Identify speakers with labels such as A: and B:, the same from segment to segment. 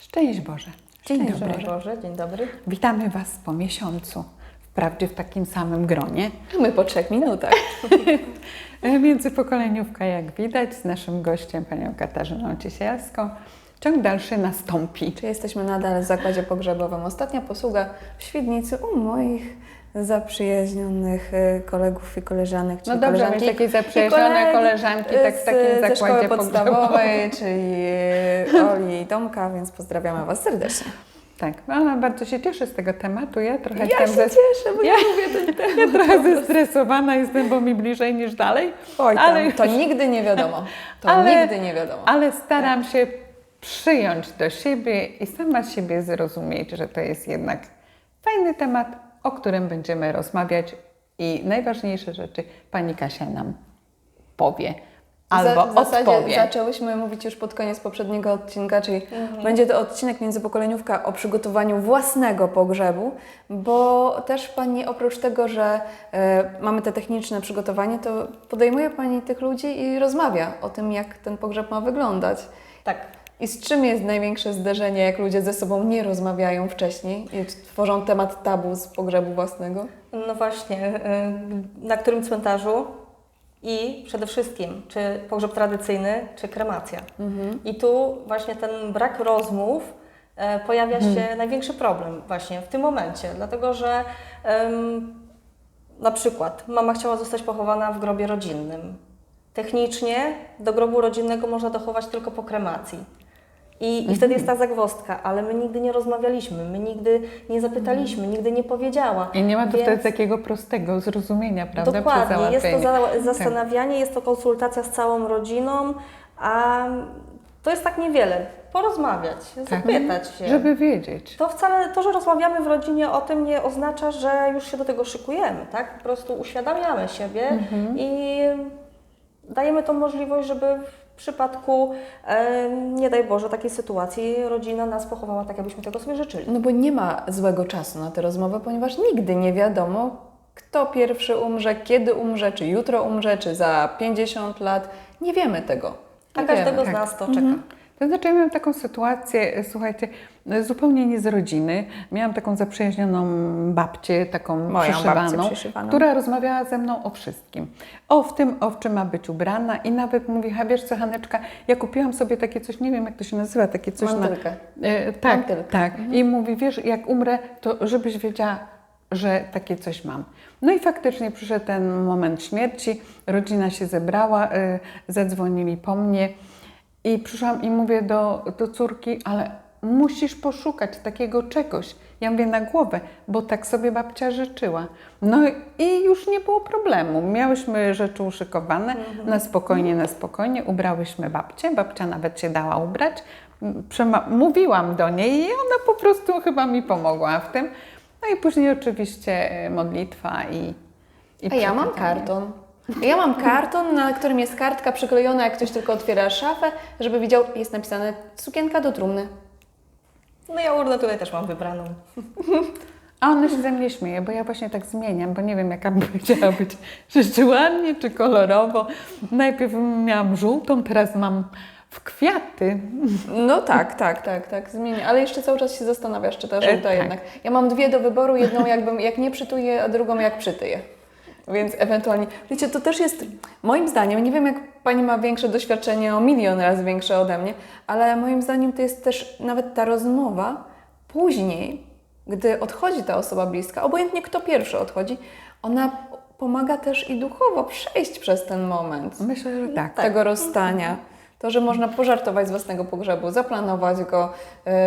A: Szczęść Boże. Dzień
B: Szczęść
A: dobry.
B: Boże, dzień dobry.
A: Witamy Was po miesiącu. Wprawdzie w takim samym gronie.
B: My po trzech minutach.
A: Międzypokoleniówka, jak widać, z naszym gościem, panią Katarzyną Ciesielską. Ciąg dalszy nastąpi.
B: Czy jesteśmy nadal w zakładzie pogrzebowym? Ostatnia posługa w Świdnicy u moich zaprzyjaźnionych y, kolegów i koleżanek, czyli
A: No dobrze,
B: koleżanki
A: mieć takie zaprzyjaźnione koleżanki, tak w
B: z-
A: takim
B: ze szkoły
A: zakładzie
B: podstawowej, czyli y, Oli i Tomka, więc pozdrawiamy Was serdecznie.
A: Tak, no, ona bardzo się cieszy z tego tematu. Ja trochę
B: Ja się
A: zes-
B: cieszę, bo
A: Ja-
B: ja lubię ten temat.
A: ja trochę zestresowana jestem, bo mi bliżej niż dalej.
B: Oj, tam,
A: Ale-
B: to nigdy nie wiadomo. To
A: Ale-
B: nigdy nie wiadomo.
A: Ale staram się przyjąć do siebie i sama siebie zrozumieć, że to jest jednak fajny temat, o którym będziemy rozmawiać i najważniejsze rzeczy pani Kasia nam powie albo
B: w zasadzie
A: odpowie.
B: zaczęłyśmy mówić już pod koniec poprzedniego odcinka, czyli będzie to odcinek międzypokoleniówka o przygotowaniu własnego pogrzebu, bo też Pani oprócz tego, że e, mamy te techniczne przygotowanie, to podejmuje Pani tych ludzi i rozmawia o tym, jak ten pogrzeb ma wyglądać.
C: Tak.
B: I z czym jest największe zderzenie, jak ludzie ze sobą nie rozmawiają wcześniej i tworzą temat tabu z pogrzebu własnego?
C: No właśnie, y, na którym cmentarzu i przede wszystkim, czy pogrzeb tradycyjny, czy kremacja. I tu właśnie ten brak rozmów e, pojawia się największy problem właśnie w tym momencie, dlatego że na przykład mama chciała zostać pochowana w grobie rodzinnym. Technicznie do grobu rodzinnego można dochować tylko po kremacji. I, I wtedy jest ta zagwozdka, ale my nigdy nie rozmawialiśmy, my nigdy nie zapytaliśmy, nigdy nie powiedziała.
A: I nie ma tu
C: Więc-
A: wtedy takiego prostego zrozumienia, prawda?
C: Dokładnie, jest to za, zastanawianie, jest to konsultacja z całą rodziną, a to jest tak niewiele. Porozmawiać, zapytać się.
A: Tak. Żeby wiedzieć.
C: To wcale, to, że rozmawiamy w rodzinie o tym nie oznacza, że już się do tego szykujemy, tak? Po prostu uświadamiamy siebie
A: Mhm.
C: i dajemy tą możliwość, żeby w przypadku, e, nie daj Boże, takiej sytuacji rodzina nas pochowała tak, jakbyśmy tego sobie życzyli.
B: No bo nie ma złego czasu na tę rozmowę, ponieważ nigdy nie wiadomo, kto pierwszy umrze, kiedy umrze, czy jutro umrze, czy za 50 lat. Nie wiemy tego.
C: A
B: Nie
C: każdego
B: wiemy.
C: z nas to czeka.
A: Mhm. To znaczy, ja miałam taką sytuację, słuchajcie, zupełnie nie z rodziny. Miałam taką zaprzyjaźnioną babcię, taką
B: Moją
A: przyszywaną,
B: przyszywaną.
A: która rozmawiała ze mną o wszystkim. O w tym, o w czym ma być ubrana i nawet mówi, a wiesz co, Haneczka, ja kupiłam sobie takie coś, nie wiem jak to się nazywa, takie coś
B: Mantylkę.
A: na... E, tak,
B: Mantylkę.
A: tak. I mówi, wiesz, jak umrę, to żebyś wiedziała, że takie coś mam. No i faktycznie przyszedł ten moment śmierci, rodzina się zebrała, y, zadzwonili po mnie i przyszłam i mówię do, do córki, ale musisz poszukać takiego czegoś. Ja mówię na głowę, bo tak sobie babcia życzyła. No i już nie było problemu. Miałyśmy rzeczy uszykowane, na spokojnie, na spokojnie. Ubrałyśmy babcię, babcia nawet się dała ubrać. Przema- mówiłam do niej i ona po prostu chyba mi pomogła w tym. No i później oczywiście e, modlitwa i, i
B: A ja mam karton. Ja mam karton, na którym jest kartka przyklejona, jak ktoś tylko otwiera szafę, żeby widział, jest napisane sukienka do trumny.
C: No ja tutaj też mam wybraną.
A: A ona się ze mnie śmieje, bo ja właśnie tak zmieniam, bo nie wiem jaka by chciała być, czy, czy ładnie, czy kolorowo. Najpierw miałam żółtą, teraz mam w kwiaty.
B: No tak, tak, tak, tak, zmienię. Ale jeszcze cały czas się zastanawiasz, czy ta żółta
A: tak.
B: jednak. Ja mam dwie do wyboru, jedną jakbym, jak nie przytuję, a drugą jak przytyję. Więc ewentualnie, wiecie, to też jest, moim zdaniem, nie wiem jak Pani ma większe doświadczenie, o milion razy większe ode mnie, ale moim zdaniem to jest też nawet ta rozmowa później, gdy odchodzi ta osoba bliska, obojętnie kto pierwszy odchodzi, ona pomaga też i duchowo przejść przez ten moment
A: Myślę, że tak.
B: tego rozstania. To, że można pożartować z własnego pogrzebu, zaplanować go,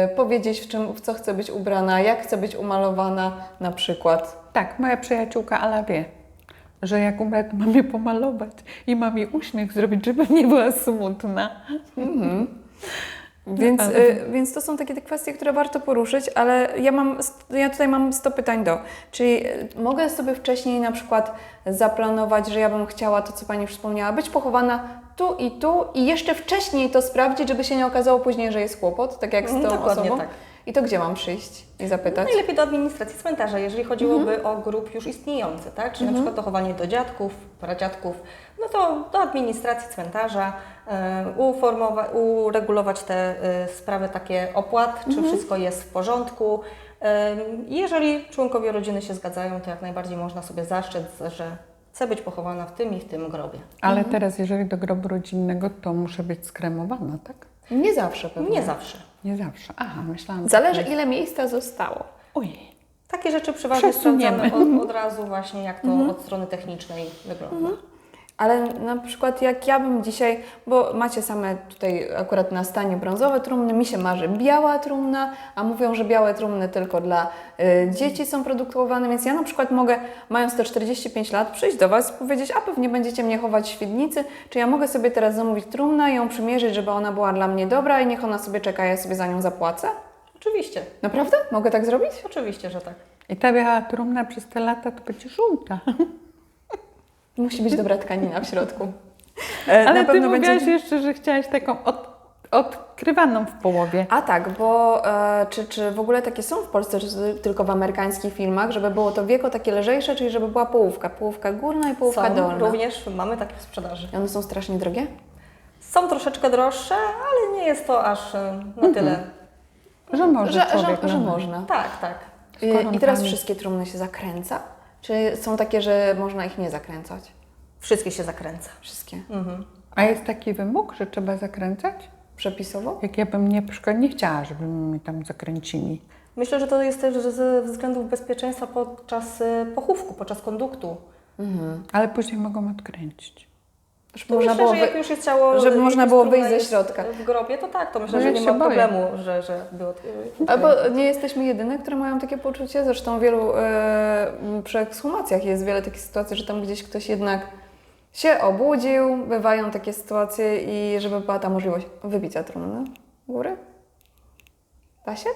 B: y, powiedzieć w, czym, w co chce być ubrana, jak chce być umalowana na przykład.
A: Tak, moja przyjaciółka Ala wie, że jak umrę, to mam je pomalować i mam jej uśmiech zrobić, żeby nie była smutna.
B: Więc,
A: Ale-
B: y, więc to są takie te kwestie, które warto poruszyć, ale ja, mam, ja tutaj mam 100 pytań do. Czyli y, mogę sobie wcześniej na przykład zaplanować, że ja bym chciała to, co Pani wspomniała, być pochowana tu i tu i jeszcze wcześniej to sprawdzić, żeby się nie okazało później, że jest kłopot, tak jak z tą
C: Mhm, Dokładnie
B: osobą.
C: tak.
B: I to gdzie mam przyjść i zapytać?
C: Najlepiej do administracji cmentarza, jeżeli chodziłoby o grup już istniejący, tak? Czyli na przykład dochowanie do dziadków, pradziadków, no to do administracji cmentarza, uformowa- uregulować te e, sprawy takie opłat, czy wszystko jest w porządku. E, jeżeli członkowie rodziny się zgadzają, to jak najbardziej można sobie zaszczęć, że chcę być pochowana w tym i w tym grobie.
A: Ale teraz, jeżeli do grobu rodzinnego, to muszę być skremowana, tak?
B: Nie zawsze pewnie.
C: Nie zawsze.
A: Nie zawsze. Aha, myślałam.
B: Zależy
A: jest-
B: ile miejsca zostało.
A: Ojej.
C: Takie rzeczy przeważnie sprawdzamy od, od razu właśnie, jak to od strony technicznej wygląda.
B: Ale na przykład jak ja bym dzisiaj, bo macie same tutaj akurat na stanie brązowe trumny, mi się marzy biała trumna, a mówią, że białe trumny tylko dla y, dzieci są produkowane, więc ja na przykład mogę, mając te 45 lat, przyjść do Was i powiedzieć, a pewnie będziecie mnie chować w świdnicy, czy ja mogę sobie teraz zamówić trumnę, ją przymierzyć, żeby ona była dla mnie dobra i niech ona sobie czeka, ja sobie za nią zapłacę?
C: Oczywiście,
B: Naprawdę? Mogę tak zrobić?
C: oczywiście, że tak.
A: I ta biała trumna przez te lata to będzie żółta.
B: Musi być dobra tkanina w środku. E,
A: Ale ty mówiłaś jeszcze, że chciałaś taką od, odkrywaną w połowie.
B: A tak, bo e, czy, czy w ogóle takie są w Polsce, czy tylko w amerykańskich filmach, żeby było to wieko takie lżejsze, czyli żeby była połówka, połówka górna i połówka
C: Są,
B: dolna.
C: również mamy takie w sprzedaży.
B: I one są strasznie drogie?
C: Są troszeczkę droższe, ale nie jest to aż e, na tyle.
A: Że może
B: że, że, że można.
C: Tak, tak.
B: I, I teraz wszystkie trumny się zakręca? Czy są takie, że można ich nie zakręcać?
C: Wszystkie się zakręca.
B: Wszystkie.
C: Mhm.
A: A jest taki wymóg, że trzeba zakręcać?
B: Przepisowo?
A: Jak ja bym nie, przykład nie chciała, żeby mi tam zakręcili.
C: Myślę, że to jest też ze względów bezpieczeństwa podczas e, pochówku, podczas konduktu.
A: Ale później mogą odkręcić.
B: Żeby można
C: myślę,
B: było
C: że jak już jest ciało,
B: żeby można było wyjść ze środka.
C: W grobie, to tak, to myślę,
A: No
C: że nie ma
A: boję.
C: problemu, że, że by
B: Albo nie jesteśmy jedyne, które mają takie poczucie. Zresztą w wielu e, przy ekshumacjach jest wiele takich sytuacji, że tam gdzieś ktoś jednak się obudził, bywają takie sytuacje i żeby była ta możliwość wybicia trumny góry. Da się?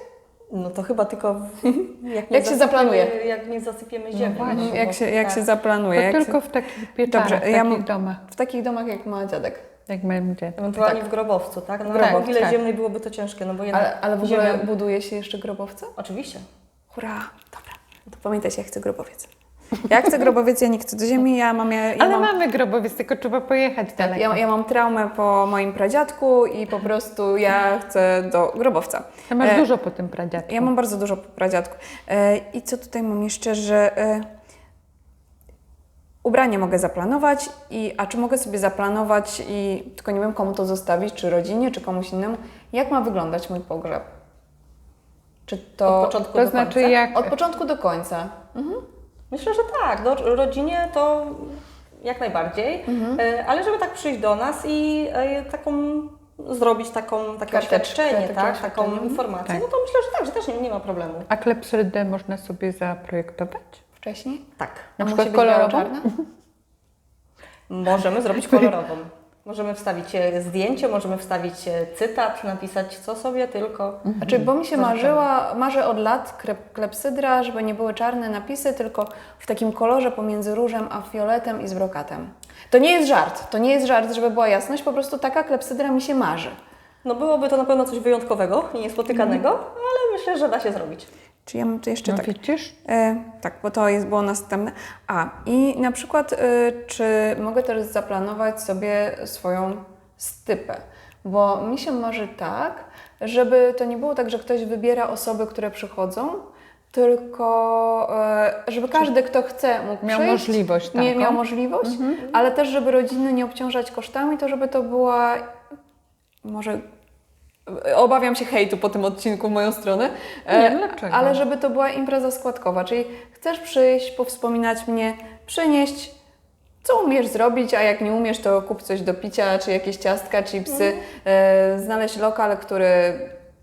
C: No to chyba tylko jak, nie
B: Jak się
C: zasypiemy-
B: zaplanuje.
C: Jak nie zasypiemy ziemią.
A: właśnie.
C: no,
B: Jak
C: bo-
B: się, jak
C: tak.
B: się
A: To
B: zaplanuje. Jak
A: tylko
B: się,
A: w takich pieczarach,
B: Dobrze,
A: w
B: ja
A: takich domach,
B: w takich domach jak ma dziadek.
A: jak będzie.
C: Ewentualnie
B: Tak.
C: w grobowcu, tak? No,
A: Tak,
C: na mogile
A: tak.
C: ziemnej byłoby to ciężkie, no bo jednak
B: Ale, ale w ogóle
C: ziemia...
B: buduje się jeszcze grobowce?
C: Oczywiście.
B: Hurra, dobra. To pamiętajcie, ja chcę grobowiec. Ja chcę grobowiec, ja nie chcę do ziemi, ja mam... Ja, ja
A: Ale
B: mam...
A: mamy grobowiec, tylko trzeba pojechać
B: Tak,
A: daleko.
B: ja, ja mam traumę po moim pradziadku i po prostu ja chcę do grobowca.
A: Ty masz
B: E,
A: dużo po tym pradziadku.
B: Ja mam bardzo dużo po pradziadku. E, I co tutaj mam jeszcze, że e, ubranie mogę zaplanować, i, a czy mogę sobie zaplanować i tylko nie wiem komu to zostawić, czy rodzinie, czy komuś innemu, jak ma wyglądać mój pogrzeb? Czy to
C: Od początku
A: To
C: do
A: znaczy
C: końca.
A: jak...
B: od początku do końca?
C: Myślę, że tak. No, rodzinie to jak najbardziej,
B: Mhm.
C: E, ale żeby tak przyjść do nas i e, taką zrobić taką, takie
B: Karteczkę,
C: oświadczenie,
B: takie
C: tak, taką
B: oświadczenie.
C: informację,
A: Tak.
C: no to myślę, że tak, że też nie, nie ma problemu.
A: A klepsydę można sobie zaprojektować?
B: Wcześniej?
C: Tak.
A: Na przykład kolorową?
C: Możemy zrobić kolorową. Możemy wstawić e, zdjęcie, możemy wstawić e, cytat, napisać co sobie tylko.
B: Znaczy, bo mi się marzyła, marzę od lat krep- klepsydra, żeby nie były czarne napisy, tylko w takim kolorze pomiędzy różem a fioletem i z brokatem. To nie jest żart, to nie jest żart, żeby była jasność, po prostu taka klepsydra mi się marzy.
C: No byłoby to na pewno coś wyjątkowego i niespotykanego, ale myślę, że da się zrobić.
B: Czy ja mam jeszcze
A: No
B: tak?
A: widzisz?
B: E, tak, bo to jest było następne. A, i na przykład, e, czy mogę też zaplanować sobie swoją stypę? Bo mi się marzy tak, żeby to nie było tak, że ktoś wybiera osoby, które przychodzą, tylko e, żeby każdy, kto chce, mógł
A: Miał
B: przyjść,
A: możliwość taką.
B: miał możliwość, ale też, żeby rodziny nie obciążać kosztami, to żeby to była może Obawiam się hejtu po tym odcinku w moją stronę.
A: Nie,
B: E,
A: dlaczego?
B: Ale żeby to była impreza składkowa, czyli chcesz przyjść, powspominać mnie, przynieść, co umiesz zrobić, a jak nie umiesz, to kup coś do picia, czy jakieś ciastka, chipsy, e, znaleźć lokal, który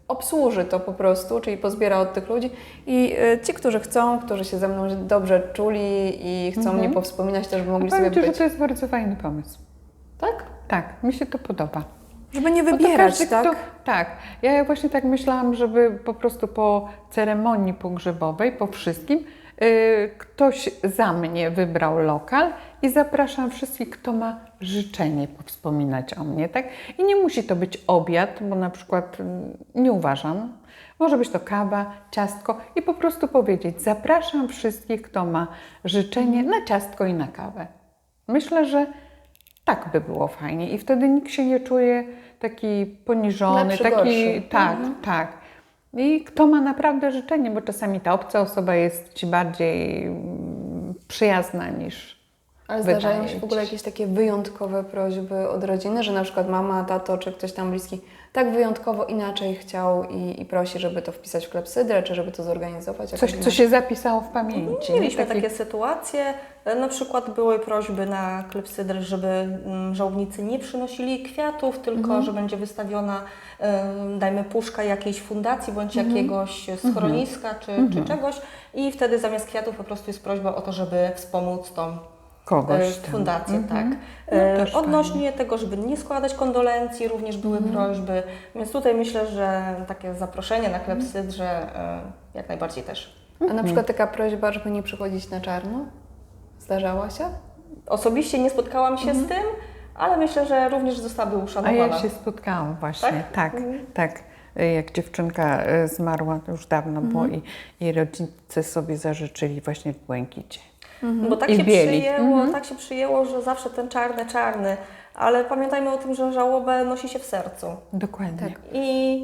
B: obsłuży to po prostu, czyli pozbiera od tych ludzi i e, ci, którzy chcą, którzy się ze mną dobrze czuli i chcą mnie powspominać, też by mogli sobie
A: Powiem Ci, że
B: być.
A: to jest bardzo fajny pomysł.
B: Tak?
A: Tak, mi się to podoba.
B: Żeby nie wybierać,
A: każdy,
B: tak?
A: Kto, tak. Ja właśnie tak myślałam, żeby po prostu po ceremonii pogrzebowej, po wszystkim, yy, ktoś za mnie wybrał lokal i zapraszam wszystkich, kto ma życzenie, powspominać o mnie, tak? I nie musi to być obiad, bo na przykład mm, nie uważam. Może być to kawa, ciastko i po prostu powiedzieć: Zapraszam wszystkich, kto ma życzenie na ciastko i na kawę. Myślę, że tak by było fajnie i wtedy nikt się nie czuje taki poniżony,
B: Lepszy,
A: taki
B: gorszy.
A: tak, tak. I kto ma naprawdę życzenie, bo czasami ta obca osoba jest ci bardziej mm, przyjazna niż
B: Ale zdarzają się w ogóle jakieś takie wyjątkowe prośby od rodziny, że na przykład mama, tato czy ktoś tam bliski tak wyjątkowo inaczej chciał i, i prosi, żeby to wpisać w klepsydrę, czy żeby to zorganizować.
A: coś, co się zapisało w pamięci. nie?
C: Mieliśmy
A: Taki-
C: takie sytuacje, e, na przykład były prośby na klepsydrę, żeby mm, żałobnicy nie przynosili kwiatów, tylko że będzie wystawiona, em, dajmy puszka jakiejś fundacji bądź jakiegoś schroniska czy, czy czegoś. I wtedy zamiast kwiatów po prostu jest prośba o to, żeby wspomóc tą
A: kogoś
C: e,
A: tam.
C: fundację, tak.
A: No,
C: E, Odnośnie tego, żeby nie składać kondolencji, również były prośby, więc tutaj myślę, że takie zaproszenie na klepsydrze e, jak najbardziej też.
B: A na przykład taka prośba, żeby nie przychodzić na czarno? Zdarzała się?
C: Osobiście nie spotkałam się z tym, ale myślę, że również zostałaby
A: A
C: uszanowana.
A: ja się spotkałam właśnie, tak, tak. Jak dziewczynka zmarła, to już dawno było i, i rodzice sobie zażyczyli właśnie w błękicie.
C: Bo tak
A: I
C: się
A: bieli.
C: przyjęło, tak się przyjęło, że zawsze ten czarny, czarny, ale pamiętajmy o tym, że żałobę nosi się w sercu.
A: Dokładnie.
C: I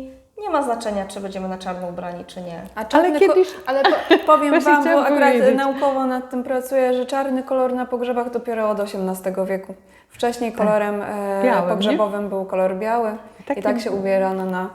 C: nie ma znaczenia, czy będziemy na czarno ubrani, czy nie.
B: A czarny
A: kiedyś-
B: ko- ale po, powiem Wam, bo
A: chciałam
B: akurat
A: powiedzieć.
B: naukowo nad tym pracuję, że czarny kolor na pogrzebach dopiero od XVIII wieku. Wcześniej kolorem e,
A: Białym, nie?
B: pogrzebowym był kolor biały i tak się ubierano na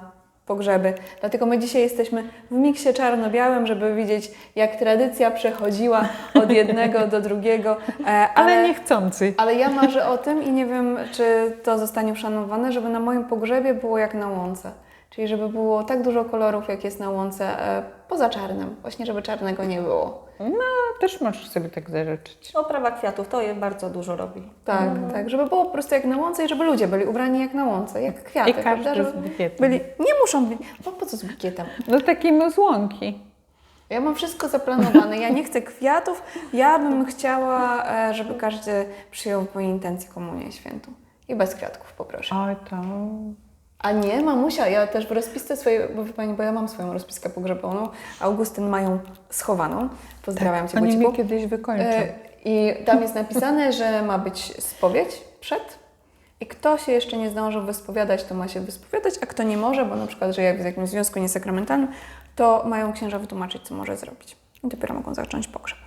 B: pogrzeby. Dlatego my dzisiaj jesteśmy w miksie czarno-białym, żeby widzieć, jak tradycja przechodziła od jednego do drugiego. E, ale,
A: Ale niechcący.
B: ale ja marzę o tym i nie wiem, czy to zostanie uszanowane, żeby na moim pogrzebie było jak na łące. Czyli żeby było tak dużo kolorów, jak jest na łące, e, poza czarnym. Właśnie, żeby czarnego nie było.
A: No, też możesz sobie tak zażyczyć.
C: Oprawa kwiatów to je bardzo dużo robi.
B: Tak, tak. Żeby było po prostu jak na łące i żeby ludzie byli ubrani jak na łące, jak kwiaty,
A: I każdy
B: prawda? Żeby
A: z bukietem.
B: byli, nie muszą być, bo po co z bukietem?
A: No takim z łąki.
B: Ja mam wszystko zaplanowane, ja nie chcę kwiatów, ja bym chciała, e, żeby każdy przyjął w mojej intencji komunię świętą. I bez kwiatków poproszę.
A: Oj, to...
B: A nie, mamusia, ja też w rozpisce swojej, bo wie Pani, bo ja mam swoją rozpiskę pogrzebową, Augustyn mają schowaną. Pozdrawiam Cię,
A: Oni
B: Wojcichu.
A: mi kiedyś wykończą.
B: E, I tam jest napisane, że ma być spowiedź przed i kto się jeszcze nie zdążył wyspowiadać, to ma się wyspowiadać, a kto nie może, bo na przykład, że jak w jakimś związku niesakramentalnym, to mają księża wytłumaczyć, co może zrobić. I dopiero mogą zacząć pogrzeb.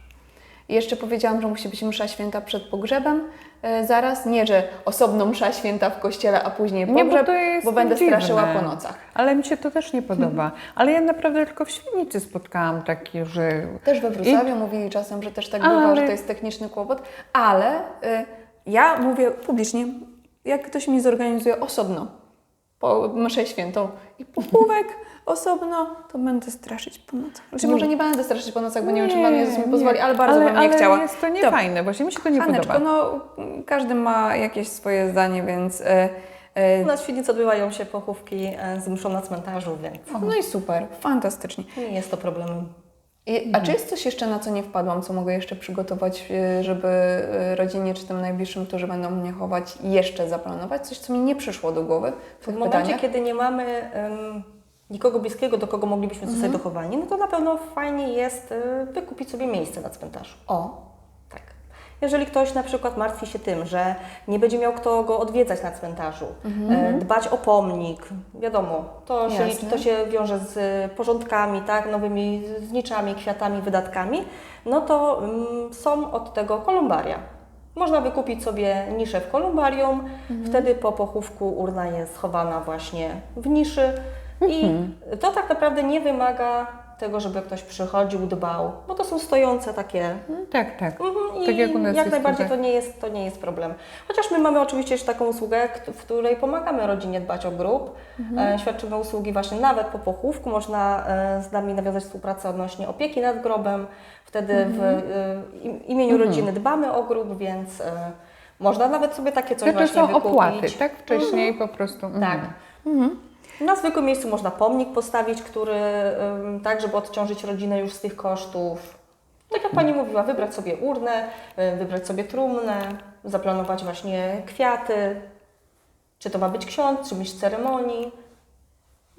B: I jeszcze powiedziałam, że musi być msza święta przed pogrzebem. E, zaraz, nie, że osobno msza święta w kościele, a później
A: Nie,
B: pogrzeb,
A: bo to jest
B: bo będę
A: dziwne.
B: straszyła po nocach.
A: Ale mi się to też nie podoba. Ale ja naprawdę tylko w Świdnicy spotkałam takie, że...
B: Też we Wrocławiu mówili czasem, że też tak
A: Ale-
B: bywa, że to jest techniczny kłopot, ale y, ja mówię publicznie, jak ktoś mi zorganizuje osobno po mszę świętą i pochówek osobno, to będę straszyć po nocach. Znaczy może nie będę straszyć po nocach, bo nie, wiem, czy Pan Jezus mi pozwoli, ale bardzo bym nie
A: ale
B: chciała.
A: jest to niefajne, właśnie mi się to nie podoba.
B: no każdy ma jakieś swoje zdanie, więc... Y,
C: U
B: y,
C: nas w Świdnicy odbywają się pochówki e, z mszą na cmentarzu, więc
B: no i super, fantastycznie.
C: nie jest to problemem.
B: I, a czy jest coś jeszcze, na co nie wpadłam, co mogę jeszcze przygotować, e, żeby e, rodzinie czy tym najbliższym, którzy będą mnie chować, jeszcze zaplanować? Coś, co mi nie przyszło do głowy w
C: W
B: tych
C: momencie,
B: pytaniach?
C: kiedy nie mamy em, nikogo bliskiego, do kogo moglibyśmy zostać dochowani, no to na pewno fajnie jest e, wykupić sobie miejsce na cmentarzu.
B: O.
C: Jeżeli ktoś na przykład martwi się tym, że nie będzie miał kto go odwiedzać na cmentarzu, e, dbać o pomnik, wiadomo, to się,
B: Jasne.
C: to się wiąże z porządkami, tak, nowymi zniczami, kwiatami, wydatkami, no to mm, są od tego kolumbaria. Można wykupić sobie niszę w kolumbarium, wtedy po pochówku urna jest schowana właśnie w niszy i to tak naprawdę nie wymaga tego, żeby ktoś przychodził, dbał, bo to są stojące takie
A: Tak, tak.
C: Mhm,
A: Tak
C: I
A: jak u nas
C: jak
A: jest
C: najbardziej
A: tutaj.
C: to nie, jest, to nie jest problem. Chociaż my mamy oczywiście jeszcze taką usługę, w której pomagamy rodzinie dbać o grób.
A: Mhm.
C: E, świadczymy usługi właśnie nawet po pochówku. Można e, z nami nawiązać współpracę odnośnie opieki nad grobem. Wtedy w
A: Mhm.
C: e, im- imieniu rodziny dbamy o grób, więc e, można nawet sobie takie coś
A: To, to
C: właśnie
A: są
C: wykupić.
A: opłaty, tak? Wcześniej po prostu.
C: Tak.
A: mhm.
C: Na zwykłym miejscu można pomnik postawić, który tak, żeby odciążyć rodzinę już z tych kosztów. Tak jak Pani mówiła, wybrać sobie urnę, y, wybrać sobie trumnę. zaplanować właśnie kwiaty, czy to ma być ksiądz, czy być ceremonii.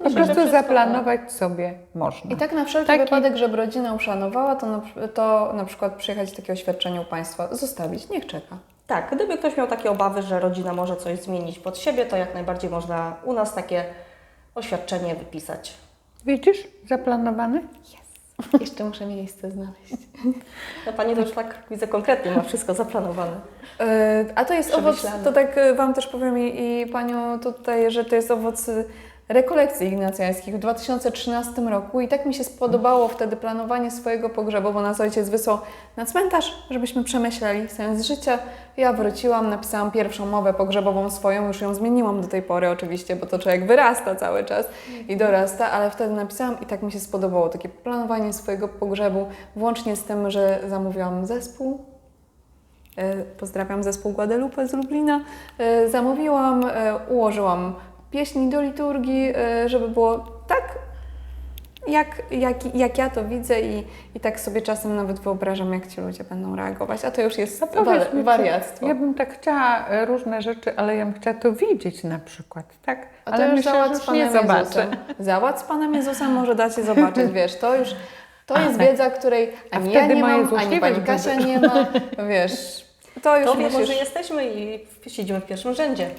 A: Po prostu zaplanować sobie można.
B: I tak na wszelki
A: Taki-
B: wypadek, żeby rodzina uszanowała, to na, to na przykład przyjechać takie oświadczenie u Państwa, zostawić, niech czeka.
C: Tak, gdyby ktoś miał takie obawy, że rodzina może coś zmienić pod siebie, to jak najbardziej można u nas takie oświadczenie wypisać.
A: Widzisz, zaplanowany?
B: Jeszcze muszę miejsce znaleźć.
C: No Pani to już tak widzę konkretnie, ma wszystko zaplanowane.
B: E, A to jest owoc, to tak e, Wam też powiem i, i Panią tutaj, że to jest owoc e, rekolekcji ignacjańskich w 2013 roku i tak mi się spodobało wtedy planowanie swojego pogrzebu, bo nas ojciec wysłał na cmentarz, żebyśmy przemyśleli sens życia. Ja wróciłam, napisałam pierwszą mowę pogrzebową swoją, już ją zmieniłam do tej pory oczywiście, bo to człowiek wyrasta cały czas i dorasta, ale wtedy napisałam i tak mi się spodobało takie planowanie swojego pogrzebu, włącznie z tym, że zamówiłam zespół E, Pozdrawiam zespół Guadalupe z Lublina. E, Zamówiłam, e, ułożyłam pieśni do liturgii, e, żeby było tak, jak, jak, jak ja to widzę i, i tak sobie czasem nawet wyobrażam, jak ci ludzie będą reagować. A to już jest wa- wariactwo.
A: Ja bym tak chciała e, różne rzeczy, ale ja bym chciała to widzieć na przykład, tak?
B: A to
A: ale
B: już
A: myślę,
B: załatw
A: że
B: z
A: już
B: Panem
A: nie zobaczę.
B: Jezusem. Załatw z Panem Jezusem może dacie zobaczyć, wiesz, to już, to jest
A: tak.
B: wiedza, której
A: A
B: ani ja nie mam, ani Pani. Kasia nie ma, wiesz, to już
C: To
B: musisz...
C: że jesteśmy i siedzimy w pierwszym rzędzie.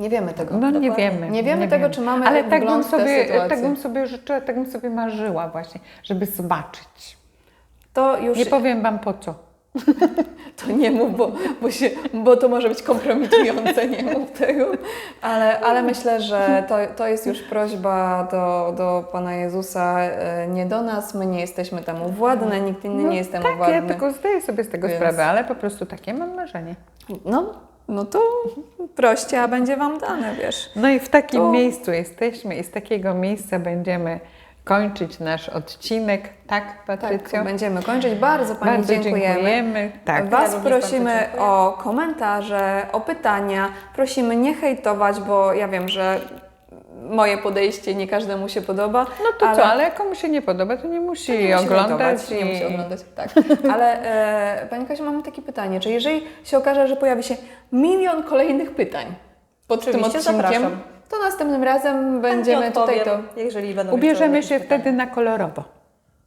B: Nie wiemy tego.
A: No nie
C: Dokładnie.
A: wiemy.
B: Nie wiemy tego, czy mamy
A: Ale tak bym, sobie, tak bym sobie życzyła, tak bym sobie marzyła właśnie, żeby zobaczyć.
B: To już
A: Nie powiem Wam po co.
B: to nie mów, bo, bo, się, bo to może być kompromitujące, nie mów tego. Ale, ale myślę, że to, to jest już prośba do, do Pana Jezusa, e, nie do nas, my nie jesteśmy temu władne, nikt inny nie jest temu
A: tak,
B: władny.
A: ja tylko zdaję sobie z tego
B: Więc-
A: sprawę, ale po prostu takie mam marzenie.
B: No, no to proście, a będzie Wam dane, wiesz.
A: No i w takim
B: To-
A: miejscu jesteśmy i z takiego miejsca będziemy kończyć nasz odcinek, tak Patrycjo?
B: Tak, będziemy kończyć. Bardzo Pani
A: Bardzo
B: dziękujemy.
A: dziękujemy. Tak.
B: Was
C: Ja
B: prosimy
C: dziękuję.
B: o komentarze, o pytania. Prosimy nie hejtować, bo ja wiem, że moje podejście nie każdemu się podoba.
A: No to co, ale jak komuś się nie podoba, to nie musi,
B: nie musi
A: oglądać.
B: hejtować, Nie
A: i-
B: musi oglądać, tak. Ale e, Pani Kasiu, mamy takie pytanie. Czy jeżeli się okaże, że pojawi się milion kolejnych pytań pod tym odcinkiem,
C: zapraszam.
B: to następnym razem będziemy
C: Chętnie
B: tutaj to...
C: odpowiem, Jeżeli będą
A: Ubierzemy się
C: jakieś
A: wtedy
C: pytania.
A: na kolorowo.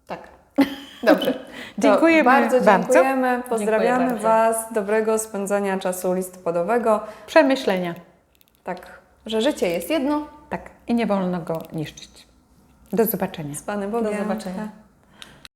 B: Tak. Dobrze. To
A: Dziękujemy
B: bardzo.
A: bardzo.
B: Dziękujemy. Pozdrawiamy
C: Dziękuję bardzo.
B: Was. Dobrego spędzania czasu listopadowego.
A: Przemyślenia.
B: Tak, że życie jest jedno.
A: I nie wolno go niszczyć. Do zobaczenia.
B: Z Panem Bogiem.
C: Do zobaczenia.